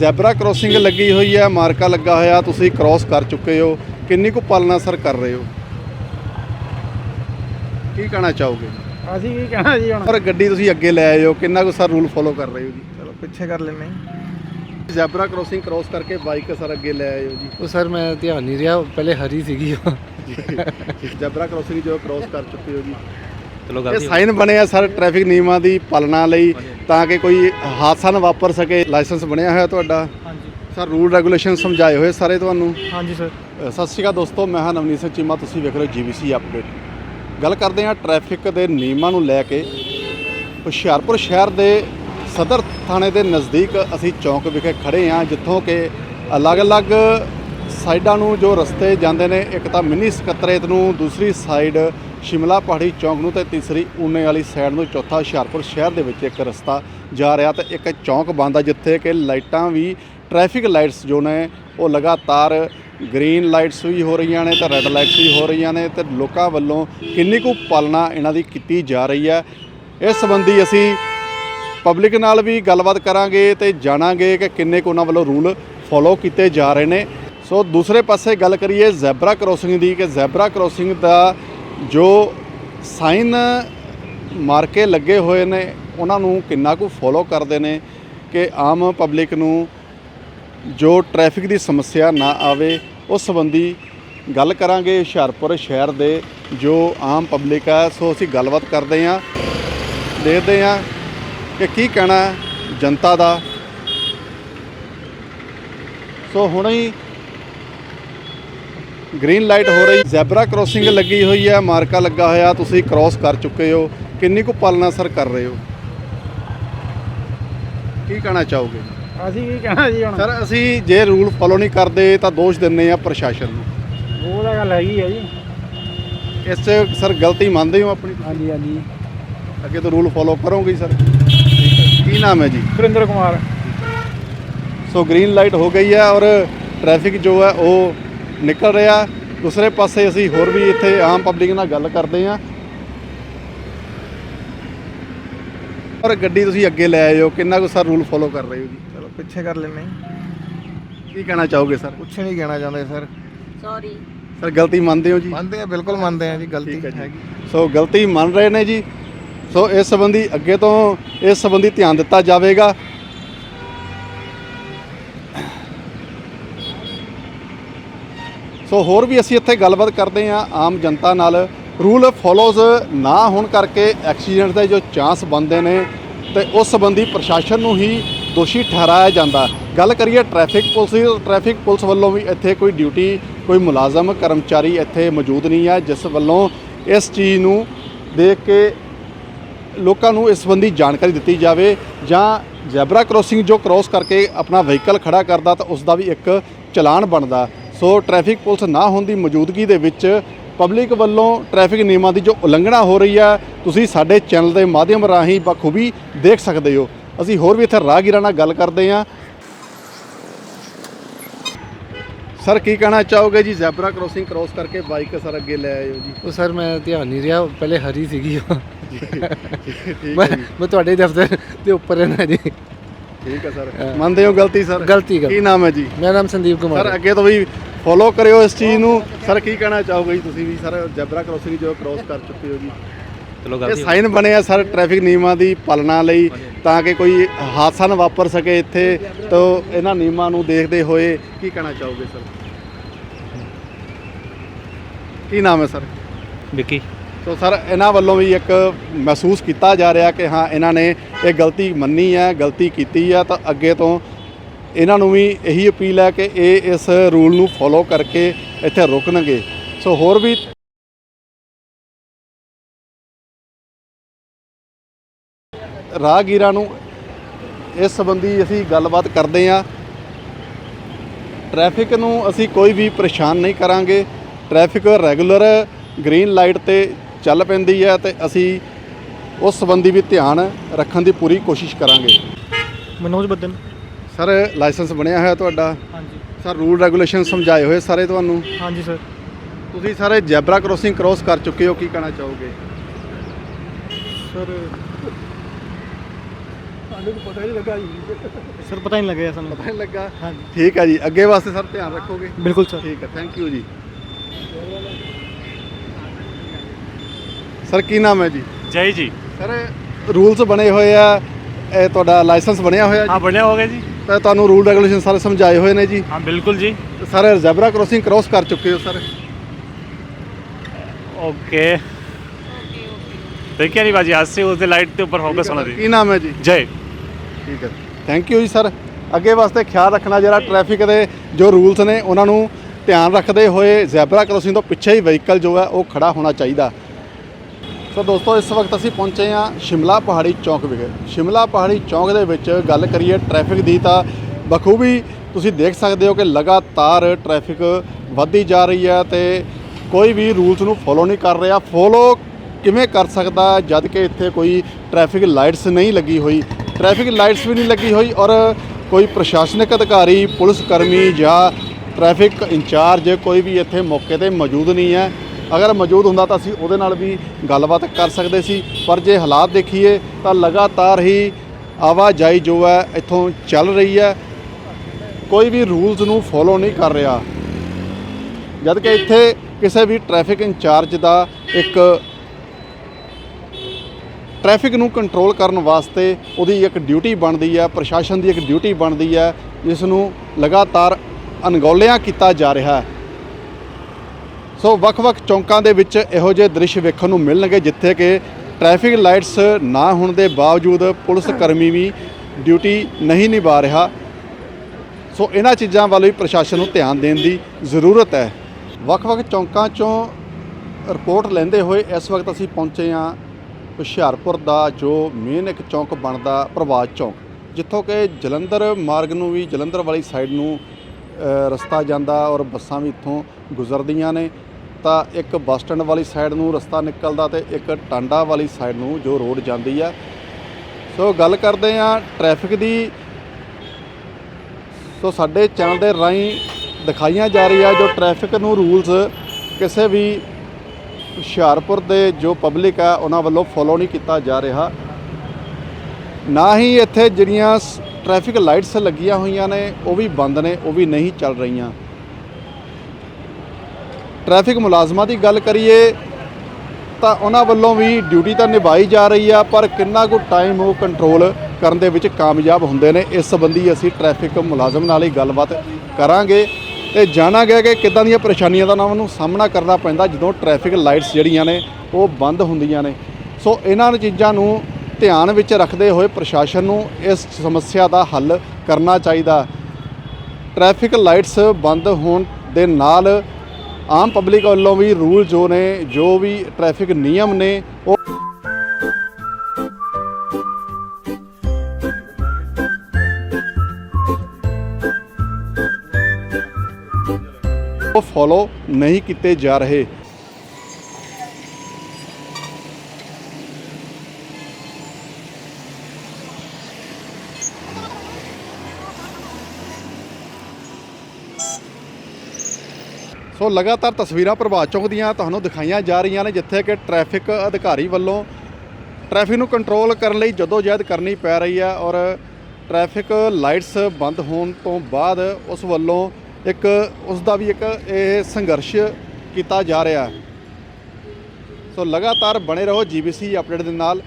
Zebra crossing ਲੱਗੀ ਹੋਈ ਹੈ ਮਾਰਕਾ ਲੱਗਾ ਹੋਇਆ ਤੁਸੀਂ ਕ੍ਰੋਸ ਕਰ ਚੁੱਕੇ ਹੋ। ਕਿੰਨੀ ਕੁ ਪਾਲਣਾ ਸਰ ਕਰ ਰਹੇ ਹੋ? ਕੀ ਕਹਿਣਾ ਚਾਹੋਗੇ? ਅਸੀਂ ਕੀ ਕਹਿਣਾ ਜੀ ਹੁਣ? ਪਰ ਗੱਡੀ ਤੁਸੀਂ ਅੱਗੇ ਲੈ ਆਏ ਹੋ ਕਿੰਨਾ ਕੁ ਸਰ ਰੂਲ ਫੋਲੋ ਕਰ ਰਹੇ ਹੋ ਜੀ? ਚਲੋ ਪਿੱਛੇ ਕਰ ਲੈਨੇ ਜ਼ੈਬਰਾ ਕ੍ਰੋਸਿੰਗ ਕ੍ਰੋਸ ਕਰਕੇ ਬਾਈਕ ਸਰ ਅੱਗੇ ਲੈ ਆਏ ਹੋ ਜੀ। ਉਹ ਸਰ ਮੈਂ ਧਿਆਨ ਨਹੀਂ ਰਿਹਾ ਪਹਿਲੇ ਹਰੀ ਸੀਗੀ ਉਹ। ਜ਼ੈਬਰਾ ਕ੍ਰੋਸਿੰਗ ਜੋ ਕ੍ਰੋਸ ਕਰ ਚੁੱਕੇ ਹੋ ਜੀ। ਚਲੋ ਇਹ ਗਲਤੀ ਸਾਈਨ ਬਣੇ ਆ ਸਰ ਟ੍ਰੈਫਿਕ ਨਿਯਮਾਂ ਦੀ ਪਾਲਣਾ ਲਈ ਤਾਂ ਕਿ ਕੋਈ ਹਾਦਸਾ ਨਾ ਵਾਪਰ ਸਕੇ ਲਾਇਸੈਂਸ ਬਣਿਆ ਹੋਇਆ ਤੁਹਾਡਾ। ਹਾਂਜੀ। ਸਰ ਰੂਲ ਰੈਗੂਲੇਸ਼ਨ ਸਮਝਾਏ ਹੋਏ ਸਾਰੇ ਤੁਹਾਨੂੰ? ਹਾਂਜੀ ਸਰ। ਅ, ਸਤਿ ਸ਼੍ਰੀ ਅਕਾਲ ਦੋਸਤੋ ਮੈਂ ਹਾਂ ਨਵਨੀਤ ਸਿੰਘ ਚੀਮਾ ਤੁਸੀਂ ਵੇਖ ਰਹੇ ਹੋ ਜੀਬੀਸੀ ਅਪਡੇਟ ਗੱਲ ਕਰਦੇ ਹਾਂ ਟ੍ਰੈਫਿਕ ਦੇ ਨਿਯਮਾਂ ਨੂੰ ਲੈ ਕੇ। ਹੁਸ਼ਿਆਰਪੁਰ ਸ਼ਹਿਰ ਦੇ ਸਦਰ ਥਾਣੇ ਦੇ ਨਜ਼ਦੀਕ ਅਸੀਂ ਚੌਂਕ ਵਿਖੇ ਖੜੇ ਹਾਂ ਜਿੱਥੋਂ ਕਿ ਅਲੱਗ-ਅਲੱਗ ਸਾਈਡਾਂ ਨੂੰ ਜੋ ਰਸਤੇ ਜਾਂਦੇ ਨੇ ਇੱਕ ਤਾਂ ਮਿੰਨੀ ਸਕੱਤਰੇਤ ਨੂੰ ਦੂਸਰੀ ਸਾਈਡ ਸ਼ਿਮਲਾ ਪਹਾੜੀ ਚੌਂਕ ਨੂੰ ਤੇ ਤੀਸਰੀ ਊਨੇ ਵਾਲੀ ਸਾਈਡ ਨੂੰ ਚੌਥਾ ਹੁਸ਼ਿਆਰਪੁਰ ਸ਼ਹਿਰ ਦੇ ਵਿੱਚ ਇੱਕ ਰਸਤਾ ਜਾ ਰਿਹਾ ਤੇ ਇੱਕ ਚੌਂਕ ਬੰਦਾ ਜਿੱਥੇ ਕਿ ਲਾਈਟਾਂ ਵੀ, ਟ੍ਰੈਫਿਕ ਲਾਈਟਸ ਜੋ ਨੇ, ਉਹ ਲਗਾਤਾਰ ਗ੍ਰੀਨ ਲਾਈਟਸ ਵੀ ਹੋ ਰਹੀਆਂ ਨੇ ਤੇ ਰੈੱਡ ਲਾਈਟਸ ਵੀ ਹੋ ਰਹੀਆਂ ਨੇ ਤੇ ਲੋਕਾਂ ਵੱਲੋਂ ਕਿੰਨੀ ਕੁ ਪਾਲਣਾ ਇਹਨਾਂ ਦੀ ਕੀਤੀ ਜਾ ਰਹੀ ਹੈ। ਇਸ ਸੰਬੰਧੀ ਅਸੀਂ ਪਬਲਿਕ ਨਾਲ ਵੀ ਗੱਲਬਾਤ ਕਰਾਂਗੇ ਤੇ ਜਾਣਾਂਗੇ ਕਿ ਕਿੰਨੇ ਕੁ ਉਹਨਾਂ ਵੱਲੋਂ ਰੂਲ ਫੋਲੋ ਕੀਤੇ ਜਾ ਰਹੇ ਨੇ। ਸੋ ਦੂਸਰੇ ਪਾਸੇ ਗੱਲ ਕਰੀਏ ਜ਼ੈਬਰਾ ਕ੍ਰੋਸਿੰਗ ਦੀ, ਕਿ ਜ਼ੈਬਰਾ ਕ੍ਰੋਸਿੰਗ ਦਾ ਜੋ ਸਾਈਨ ਮਾਰਕੇ ਲੱਗੇ ਹੋਏ ਨੇ, ਉਹਨਾਂ ਨੂੰ ਕਿੰਨਾ ਕੁ ਫੋਲੋ ਕਰਦੇ ਨੇ ਕਿ ਆਮ ਪਬਲਿਕ ਨੂੰ ਜੋ ਟ੍ਰੈਫਿਕ ਦੀ ਸਮੱਸਿਆ ਨਾ ਆਵੇ, ਉਸ ਸੰਬੰਧੀ ਗੱਲ ਕਰਾਂਗੇ ਹੁਸ਼ਿਆਰਪੁਰ ਸ਼ਹਿਰ ਦੇ ਜੋ ਆਮ ਪਬਲਿਕ ਹੈ ਸੋ ਅਸੀਂ ਗੱਲਬਾਤ ਕਰਦੇ ਹਾਂ, ਦੇਖਦੇ ਹਾਂ ਕਿ ਕੀ ਕਹਿਣਾ ਜਨਤਾ ਦਾ। ਸੋ ਹੁਣੇ ਹੀ ਗ੍ਰੀਨ ਲਾਈਟ ਹੋ ਰਹੀ ਜ਼ੈਬਰਾ ਕ੍ਰੋਸਿੰਗ ਲੱਗੀ ਹੋਈ ਹੈ ਮਾਰਕਾ ਲੱਗਾ ਹੋਇਆ ਤੁਸੀਂ ਕ੍ਰੋਸ ਕਰ ਚੁੱਕੇ ਹੋ। ਕਿੰਨੀ ਕੁ ਪਾਲਣਾ ਸਰ ਕਰ ਰਹੇ ਹੋ? ਕੀ ਕਹਿਣਾ ਚਾਹੋਗੇ? ਅਸੀਂ ਕੀ ਕਹਿਣਾ ਜੀ ਹੁਣ? ਸਰ ਅਸੀਂ ਜੇ ਰੂਲ ਫੋਲੋ ਨਹੀਂ ਕਰਦੇ ਤਾਂ ਦੋਸ਼ ਦਿੰਨੇ ਆ ਪ੍ਰਸ਼ਾਸਨ ਨੂੰ। ਉਹ ਤਾਂ ਗੱਲ ਹੈਗੀ ਆ ਜੀ। ਇਸ 'ਚ ਸਰ ਗਲਤੀ ਮੰਨਦੇ ਹੋ ਆਪਣੀ ਹਾਂਜੀ ਹਾਂਜੀ। ਅੱਗੇ ਤੋਂ ਰੂਲ ਫੋਲੋ ਕਰੋਗੇ ਸਰ? ਕੀ ਨਾਮ ਹੈ ਜੀ? Surinder Kumar. So green light ਹੋ ਗਈ ਹੈ ਔਰ ਟ੍ਰੈਫਿਕ ਜੋ ਹੈ ਉਹ ਨਿਕਲ ਰਿਹਾ। ਦੂਸਰੇ ਪਾਸੇ ਅਸੀਂ ਹੋਰ ਵੀ ਇੱਥੇ ਆਮ ਪਬਲਿਕ ਨਾਲ ਗੱਲ ਕਰਦੇ ਹਾਂ। ਔਰ ਗੱਡੀ ਤੁਸੀਂ ਅੱਗੇ ਲੈ ਆਏ ਹੋ ਕਿੰਨਾ ਕੁ ਸਰ ਰੂਲ ਫੋਲੋ ਕਰ ਰਹੇ ਹੋ ਜੀ? ਚਲੋ ਪਿੱਛੇ ਕਰ ਲੈਨੇ ਕੀ ਕਹਿਣਾ ਚਾਹੋਗੇ ਸਰ? ਕੁਛ ਨਹੀਂ ਕਹਿਣਾ ਚਾਹੁੰਦੇ ਸਰ। ਸੌਰੀ ਸਰ ਗਲਤੀ ਮੰਨਦੇ ਹੋ ਜੀ? ਮੰਨਦੇ ਆ ਬਿਲਕੁਲ ਮੰਨਦੇ ਆ ਜੀ ਗਲਤੀ ਠੀਕ ਹੈ ਜੀ। ਹੈਗੀ। ਸੋ ਗਲਤੀ ਮੰਨ ਰਹੇ ਨੇ ਜੀ। ਸੋ ਇਸ ਸੰਬੰਧੀ ਅੱਗੇ ਤੋਂ ਇਸ ਸੰਬੰਧੀ ਧਿਆਨ ਦਿੱਤਾ ਜਾਵੇਗਾ। ਸੋ ਹੋਰ ਵੀ ਅਸੀਂ ਇੱਥੇ ਗੱਲਬਾਤ ਕਰਦੇ ਹਾਂ ਆਮ ਜਨਤਾ ਨਾਲ। ਰੂਲ ਫੋਲੋਜ਼ ਨਾ ਹੋਣ ਕਰਕੇ ਐਕਸੀਡੈਂਟ ਦੇ ਜੋ ਚਾਂਸ ਬਣਦੇ ਨੇ ਤੇ ਉਸ ਸੰਬੰਧੀ ਪ੍ਰਸ਼ਾਸਨ ਨੂੰ ਹੀ ਦੋਸ਼ੀ ਠਹਿਰਾਇਆ ਜਾਂਦਾ। ਗੱਲ ਕਰੀਏ ਟ੍ਰੈਫਿਕ ਪੁਲਿਸ ਦੀ ਟ੍ਰੈਫਿਕ ਪੁਲਿਸ ਵੱਲੋਂ ਵੀ ਇੱਥੇ ਕੋਈ ਡਿਊਟੀ, ਕੋਈ ਮੁਲਾਜ਼ਮ, ਕਰਮਚਾਰੀ ਇੱਥੇ ਮੌਜੂਦ ਨਹੀਂ ਹੈ ਜਿਸ ਵੱਲੋਂ ਇਸ ਚੀਜ਼ ਨੂੰ ਦੇਖ ਕੇ ਲੋਕਾਂ ਨੂੰ ਇਸ ਸੰਬੰਧੀ ਜਾਣਕਾਰੀ ਦਿੱਤੀ ਜਾਵੇ ਜਾਂ ਜ਼ੈਬਰਾ ਕ੍ਰੋਸਿੰਗ ਜੋ ਕ੍ਰੋਸ ਕਰਕੇ ਆਪਣਾ ਵਹੀਕਲ ਖੜਾ ਕਰਦਾ ਤਾਂ ਉਸ ਦਾ ਵੀ ਇੱਕ ਚਲਾਨ ਬਣਦਾ। ਸੋ ਟ੍ਰੈਫਿਕ ਪੁਲਿਸ ਨਾ ਹੋਣ ਦੀ ਮੌਜੂਦਗੀ ਦੇ ਵਿੱਚ ਪਬਲਿਕ ਵੱਲੋਂ ਟ੍ਰੈਫਿਕ ਨਿਯਮਾਂ ਦੀ ਜੋ ਉਲੰਘਣਾ ਹੋ ਰਹੀ ਹੈ ਤੁਸੀਂ ਸਾਡੇ ਚੈਨਲ ਦੇ ਮਾਧਿਅਮ ਰਾਹੀਂ ਬਖੂਬੀ ਦੇਖ ਸਕਦੇ ਹੋ। ਅਸੀਂ ਹੋਰ ਵੀ ਇੱਥੇ ਰਾਹਗੀਰਾਂ ਨਾਲ ਗੱਲ ਕਰਦੇ ਹਾਂ। ਸਰ ਕੀ ਕਹਿਣਾ ਚਾਹੋਗੇ ਜੀ? ਜ਼ੈਬਰਾ ਕ੍ਰੋਸਿੰਗ ਕ੍ਰੋਸ ਕਰਕੇ ਬਾਈਕ ਸਰ ਅੱਗੇ ਲੈ ਹੋ ਜੀ। ਉਹ ਸਰ ਮੈਂ ਧਿਆਨ ਨਹੀਂ ਰਿਹਾ ਪਹਿਲੇ ਹਰੀ ਸੀਗੀ ਮੈਂ ਮੈਂ ਤੁਹਾਡੇ ਦਫ਼ਤਰ ਦੇ ਉੱਪਰ ਨਾ ਜੀ। ਠੀਕ ਹੈ ਸਰ ਮੰਨਦੇ ਹੋ ਗਲਤੀ ਸਰ ਗਲਤੀ ਕੀ ਨਾਮ ਹੈ ਜੀ? ਮੇਰਾ ਨਾਮ ਸੰਦੀਪ ਕੁਮਾਰ ਸਰ। ਅੱਗੇ ਤੋਂ ਵੀ ਫੋਲੋ ਕਰਿਓ ਇਸ ਚੀਜ਼ ਨੂੰ। ਸਰ ਕੀ ਕਹਿਣਾ ਚਾਹੋਗੇ ਜੀ ਤੁਸੀਂ ਵੀ? ਸਰ ਜ਼ੈਬਰਾ ਕ੍ਰੋਸਿੰਗ ਜੋ ਕ੍ਰੋਸ ਕਰ ਚੁੱਕੇ ਹੋ ਜੀ। ਚਲੋ ਇਹ ਸਾਈਨ ਬਣੇ ਆ ਸਰ ਟ੍ਰੈਫਿਕ ਨਿਯਮਾਂ ਦੀ ਪਾਲਣਾ ਲਈ ਤਾਂ ਕਿ ਕੋਈ ਹਾਦਸਾ ਨਾ ਵਾਪਰ ਸਕੇ ਇੱਥੇ। ਤਾਂ ਇਹਨਾਂ ਨਿਯਮਾਂ ਨੂੰ ਦੇਖਦੇ ਹੋਏ ਕੀ ਕਹਿਣਾ ਚਾਹੋਗੇ ਸਰ ਕੀ ਨਾਮ ਹੈ ਸਰ ਵਿੱਕੀ। ਸੋ ਸਰ ਇਹਨਾਂ ਵੱਲੋਂ ਵੀ ਇੱਕ ਮਹਿਸੂਸ ਕੀਤਾ ਜਾ ਰਿਹਾ ਕਿ ਹਾਂ ਇਹਨਾਂ ਨੇ ਇਹ ਗਲਤੀ ਮੰਨੀ ਹੈ ਗਲਤੀ ਕੀਤੀ ਹੈ ਤਾਂ ਅੱਗੇ ਤੋਂ ਇਹਨਾਂ ਨੂੰ ਵੀ ਇਹੀ ਅਪੀਲ ਹੈ ਕਿ ਇਹ ਇਸ ਰੂਲ ਨੂੰ ਫੋਲੋ ਕਰਕੇ ਇੱਥੇ ਰੁਕਣਗੇ। ਸੋ ਹੋਰ ਵੀ ਰਾਹਗੀਰਾਂ ਨੂੰ ਇਸ ਸੰਬੰਧੀ ਅਸੀਂ ਗੱਲਬਾਤ ਕਰਦੇ ਹਾਂ। ਟ੍ਰੈਫਿਕ ਨੂੰ ਅਸੀਂ ਕੋਈ ਵੀ ਪਰੇਸ਼ਾਨ ਨਹੀਂ ਕਰਾਂਗੇ। ਟ੍ਰੈਫਿਕ ਰੈਗੂਲਰ ਗ੍ਰੀਨ ਲਾਈਟ ਤੇ ਚੱਲ ਪੈਂਦੀ ਹੈ ਤੇ ਅਸੀਂ ਉਸ ਸੰਬੰਧੀ ਵੀ ਧਿਆਨ ਰੱਖਣ ਦੀ ਪੂਰੀ ਕੋਸ਼ਿਸ਼ ਕਰਾਂਗੇ। ਮਨੋਜ ਬੱਦਨ। ਸਰ ਲਾਇਸੈਂਸ ਬਣਿਆ ਹੋਇਆ ਤੁਹਾਡਾ? ਹਾਂਜੀ। ਸਰ ਰੂਲ ਰੈਗੂਲੇਸ਼ਨ ਸਮਝਾਏ ਹੋਏ ਸਾਰੇ ਤੁਹਾਨੂੰ? ਹਾਂਜੀ ਸਰ ਤੁਸੀਂ ਸਾਰੇ ਜੈਬਰਾ ਕ੍ਰੋਸਿੰਗ ਕ੍ਰੋਸ ਕਰ ਚੁੱਕੇ ਹੋ ਕੀ ਕਹਿਣਾ ਚਾਹੋਗੇ? ਸਰ ਸਰ ਪਤਾ ਹੀ ਨਹੀਂ ਲੱਗਿਆ ਸਾਨੂੰ। ਪਤਾ ਨਹੀਂ ਲੱਗਾ। ਹਾਂਜੀ। ਠੀਕ ਹੈ ਜੀ ਅੱਗੇ ਵਾਸਤੇ ਸਰ ਧਿਆਨ ਰੱਖੋਗੇ? ਬਿਲਕੁਲ ਸਰ ਠੀਕ ਹੈ ਥੈਂਕ ਯੂ ਜੀ। ਸਰ ਕੀ ਨਾਮ ਹੈ ਜੀ? ਜੈ ਜੀ। ਸਰ ਰੂਲਸ ਬਣੇ ਹੋਏ ਆ ਇਹ ਤੁਹਾਡਾ ਲਾਇਸੈਂਸ ਬਣਿਆ ਹੋਇਆ ਜੀ? ਹਾਂ ਬਣਿਆ ਹੋ ਗਿਆ ਜੀ। ਤੁਹਾਨੂੰ ਰੂਲ ਰੈਗੂਲੇਸ਼ਨ ਸਾਰੇ ਸਮਝਾਏ ਹੋਏ ਨੇ ਜੀ। ਹਾਂ ਬਿਲਕੁਲ ਜੀ। ਸਰ ਜ਼ੈਬਰਾ ਕ੍ਰੋਸਿੰਗ ਕ੍ਰੋਸ ਕਰ ਚੁੱਕੇ ਹੋ ਸਰ। ਓਕੇ। ਦੇਖਿਆ ਨਹੀਂ ਬਾਜੀ ਅੱਜ ਸੇ ਉਸ ਦੇ ਲਾਈਟ ਤੇ ਉੱਪਰ ਫੋਕਸ ਹੋਣਾ ਜੀ। ਕੀ ਨਾਮ ਹੈ ਜੀ? ਜੈ। ਠੀਕ ਹੈ। ਥੈਂਕ ਯੂ ਜੀ ਸਰ। ਅੱਗੇ ਵਾਸਤੇ ਖਿਆਲ ਰੱਖਣਾ ਜਿਹੜਾ ਟ੍ਰੈਫਿਕ ਦੇ ਜੋ ਰੂਲਸ ਨੇ ਉਹਨਾਂ ਨੂੰ ਧਿਆਨ ਰੱਖਦੇ ਹੋਏ ਜ਼ੈਬਰਾ ਕ੍ਰੋਸਿੰਗ ਤੋਂ ਪਿੱਛੇ ਹੀ ਵਹੀਕਲ ਜੋ ਹੈ ਉਹ ਖੜਾ ਹੋਣਾ ਚਾਹੀਦਾ। ਤਾਂ ਦੋਸਤੋ, ਇਸ ਵਕਤ ਅਸੀਂ ਪਹੁੰਚੇ ਹਾਂ ਸ਼ਿਮਲਾ ਪਹਾੜੀ ਚੌਂਕ ਵਿਖੇ। ਸ਼ਿਮਲਾ ਪਹਾੜੀ ਚੌਂਕ ਦੇ ਵਿੱਚ ਗੱਲ ਕਰੀਏ ਟ੍ਰੈਫਿਕ ਦੀ, ਤਾਂ ਬਖੂਬੀ ਤੁਸੀਂ ਦੇਖ ਸਕਦੇ ਹੋ ਕਿ ਲਗਾਤਾਰ ਟ੍ਰੈਫਿਕ ਵੱਧਦੀ ਜਾ ਰਹੀ ਹੈ ਤੇ ਕੋਈ ਵੀ ਰੂਲਸ ਨੂੰ ਫੋਲੋ ਨਹੀਂ ਕਰ ਰਿਹਾ। ਫੋਲੋ ਕਿਵੇਂ ਕਰ ਸਕਦਾ, ਜਦ ਕਿ ਇੱਥੇ ਕੋਈ ਟ੍ਰੈਫਿਕ ਲਾਈਟਸ ਨਹੀਂ ਲੱਗੀ ਹੋਈ। ਟ੍ਰੈਫਿਕ ਲਾਈਟਸ ਵੀ ਨਹੀਂ ਲੱਗੀ ਹੋਈ ਔਰ ਕੋਈ ਪ੍ਰਸ਼ਾਸਨਿਕ ਅਧਿਕਾਰੀ, ਪੁਲਿਸ ਕਰਮੀ ਜਾਂ ਟ੍ਰੈਫਿਕ ਇੰਚਾਰਜ ਕੋਈ ਵੀ ਇੱਥੇ ਮੌਕੇ ਤੇ ਮੌਜੂਦ ਨਹੀਂ ਹੈ। ਅਗਰ ਮੌਜੂਦ ਹੁੰਦਾ ਤਾਂ ਅਸੀਂ ਉਹਦੇ ਨਾਲ ਵੀ ਗੱਲਬਾਤ ਕਰ ਸਕਦੇ ਸੀ। ਪਰ ਜੇ ਹਾਲਾਤ ਦੇਖੀਏ ਤਾਂ ਲਗਾਤਾਰ ਹੀ ਆਵਾਜਾਈ ਜੋ ਹੈ ਇੱਥੋਂ ਚੱਲ ਰਹੀ ਹੈ। ਕੋਈ ਵੀ ਰੂਲਸ ਨੂੰ ਫੋਲੋ ਨਹੀਂ ਕਰ ਰਿਹਾ। ਜਦ ਕਿ ਇੱਥੇ ਕਿਸੇ ਵੀ ਟ੍ਰੈਫਿਕ ਇੰਚਾਰਜ ਦਾ ਇੱਕ ਟ੍ਰੈਫਿਕ ਨੂੰ ਕੰਟਰੋਲ ਕਰਨ ਵਾਸਤੇ ਉਹਦੀ ਇੱਕ ਡਿਊਟੀ ਬਣਦੀ ਹੈ, ਪ੍ਰਸ਼ਾਸਨ ਦੀ ਇੱਕ ਡਿਊਟੀ ਬਣਦੀ ਹੈ, ਜਿਸ ਨੂੰ ਲਗਾਤਾਰ ਅਣਗੌਲਿਆਂ ਕੀਤਾ ਜਾ ਰਿਹਾ ਹੈ। ਸੋ ਵੱਖ-ਵੱਖ ਚੌਂਕਾਂ ਦੇ ਵਿੱਚ ਇਹੋ ਜਿਹੇ ਦ੍ਰਿਸ਼ ਵੇਖਣ ਨੂੰ ਮਿਲਣਗੇ, ਜਿੱਥੇ ਕਿ ਟ੍ਰੈਫਿਕ ਲਾਈਟਸ ਨਾ ਹੋਣ ਦੇ ਬਾਵਜੂਦ ਪੁਲਿਸ ਕਰਮੀ ਵੀ ਡਿਊਟੀ ਨਹੀਂ ਨਿਭਾ ਰਿਹਾ। ਸੋ ਇਹਨਾਂ ਚੀਜ਼ਾਂ ਵੱਲ ਵੀ ਪ੍ਰਸ਼ਾਸਨ ਨੂੰ ਧਿਆਨ ਦੇਣ ਦੀ ਜ਼ਰੂਰਤ ਹੈ। ਵੱਖ-ਵੱਖ ਚੌਂਕਾਂ 'ਚੋਂ ਰਿਪੋਰਟ ਲੈਂਦੇ ਹੋਏ ਇਸ ਵਕਤ ਅਸੀਂ ਪਹੁੰਚੇ ਹਾਂ ਹੁਸ਼ਿਆਰਪੁਰ ਦਾ, ਜੋ ਮੇਨ ਇੱਕ ਚੌਂਕ ਬਣਦਾ ਪ੍ਰਵਾਜ ਚੌਂਕ, ਜਿੱਥੋਂ ਕਿ ਜਲੰਧਰ ਮਾਰਗ ਨੂੰ ਵੀ, ਜਲੰਧਰ ਵਾਲੀ ਸਾਈਡ ਨੂੰ ਰਸਤਾ ਜਾਂਦਾ ਔਰ ਬੱਸਾਂ ਵੀ ਇੱਥੋਂ ਗੁਜ਼ਰਦੀਆਂ ਨੇ। ਤਾਂ ਇੱਕ ਬੱਸ ਸਟੈਂਡ ਵਾਲੀ ਸਾਈਡ ਨੂੰ ਰਸਤਾ ਨਿਕਲਦਾ ਤੇ ਇੱਕ ਟਾਂਡਾ ਵਾਲੀ ਸਾਈਡ ਨੂੰ ਜੋ ਰੋਡ ਜਾਂਦੀ ਆ। ਸੋ ਗੱਲ ਕਰਦੇ ਆ ਟ੍ਰੈਫਿਕ ਦੀ। ਸੋ ਸਾਡੇ ਚੈਨਲ ਦੇ ਰਾਹੀਂ ਦਿਖਾਈਆਂ ਜਾ ਰਹੀ ਆ ਜੋ ਟ੍ਰੈਫਿਕ ਨੂੰ ਰੂਲਸ, ਕਿਸੇ ਵੀ ਹੁਸ਼ਿਆਰਪੁਰ ਦੇ ਜੋ ਪਬਲਿਕ ਆ, ਉਹਨਾਂ ਵੱਲੋਂ ਫੋਲੋ ਨਹੀਂ ਕੀਤਾ ਜਾ ਰਿਹਾ। ਨਾ ਹੀ ਇੱਥੇ ਜਿਹੜੀਆਂ ਸ- ਟ੍ਰੈਫਿਕ ਲਾਈਟਸ ਲੱਗੀਆਂ ਹੋਈਆਂ ਨੇ, ਉਹ ਵੀ ਬੰਦ ਨੇ, ਉਹ ਵੀ ਨਹੀਂ ਚੱਲ ਰਹੀਆਂ। ਟ੍ਰੈਫਿਕ ਮੁਲਾਜ਼ਮਾਂ ਦੀ ਗੱਲ ਕਰੀਏ ਤਾਂ ਉਹਨਾਂ ਵੱਲੋਂ ਵੀ ਡਿਊਟੀ ਤਾਂ ਨਿਭਾਈ ਜਾ ਰਹੀ ਆ, ਪਰ ਕਿੰਨਾ ਕੁ ਟਾਈਮ ਉਹ ਕੰਟਰੋਲ ਕਰਨ ਦੇ ਵਿੱਚ ਕਾਮਯਾਬ ਹੁੰਦੇ ਨੇ, ਇਸ ਸੰਬੰਧੀ ਅਸੀਂ ਟ੍ਰੈਫਿਕ ਮੁਲਾਜ਼ਮ ਨਾਲ ਹੀ ਗੱਲਬਾਤ ਕਰਾਂਗੇ ਤੇ ਗਿਆ ਕਿ ਕਿੱਦਾਂ ਦੀਆਂ ਪਰੇਸ਼ਾਨੀਆਂ ਦਾ ਉਹਨਾਂ ਨੂੰ ਸਾਹਮਣਾ ਕਰਨਾ ਪੈਂਦਾ, ਜਦੋਂ ਟ੍ਰੈਫਿਕ ਲਾਈਟਸ ਜਿਹੜੀਆਂ ਨੇ ਉਹ ਬੰਦ ਹੁੰਦੀਆਂ ਨੇ। ਸੋ ਇਹਨਾਂ ਚੀਜ਼ਾਂ ਨੂੰ ਧਿਆਨ ਵਿੱਚ ਰੱਖਦੇ ਹੋਏ ਪ੍ਰਸ਼ਾਸਨ ਨੂੰ ਇਸ ਸਮੱਸਿਆ ਦਾ ਹੱਲ ਕਰਨਾ ਚਾਹੀਦਾ। ਟ੍ਰੈਫਿਕ ਲਾਈਟਸ ਬੰਦ ਹੋਣ ਦੇ ਨਾਲ ਆਮ ਪਬਲਿਕ ਵੱਲੋਂ ਵੀ ਰੂਲ ਜੋ ਨੇ, ਜੋ ਵੀ ਟ੍ਰੈਫਿਕ ਨਿਯਮ ਨੇ, ਉਹ ਉਹ ਫੋਲੋ ਨਹੀਂ ਕੀਤੇ ਜਾ ਰਹੇ। ਸੋ ਲਗਾਤਾਰ ਤਸਵੀਰਾਂ ਪ੍ਰਭਾਤ ਚੌਂਕ ਦੀਆਂ ਤੁਹਾਨੂੰ ਦਿਖਾਈਆਂ ਜਾ ਰਹੀਆਂ ਨੇ, ਜਿੱਥੇ ਕਿ ਟ੍ਰੈਫਿਕ ਅਧਿਕਾਰੀ ਵੱਲੋਂ ਟ੍ਰੈਫਿਕ ਨੂੰ ਕੰਟਰੋਲ ਕਰਨ ਲਈ ਜਦੋਜਹਿਦ ਕਰਨੀ ਪੈ ਰਹੀ ਹੈ ਔਰ ਟ੍ਰੈਫਿਕ ਲਾਈਟਸ ਬੰਦ ਹੋਣ ਤੋਂ ਬਾਅਦ ਉਸ ਵੱਲੋਂ ਇੱਕ, ਉਸ ਦਾ ਵੀ ਇੱਕ ਇਹ ਸੰਘਰਸ਼ ਕੀਤਾ ਜਾ ਰਿਹਾ ਸੋ ਲਗਾਤਾਰ ਬਣੇ ਰਹੋ ਜੀਬੀਸੀ ਅਪਡੇਟ ਦੇ ਨਾਲ।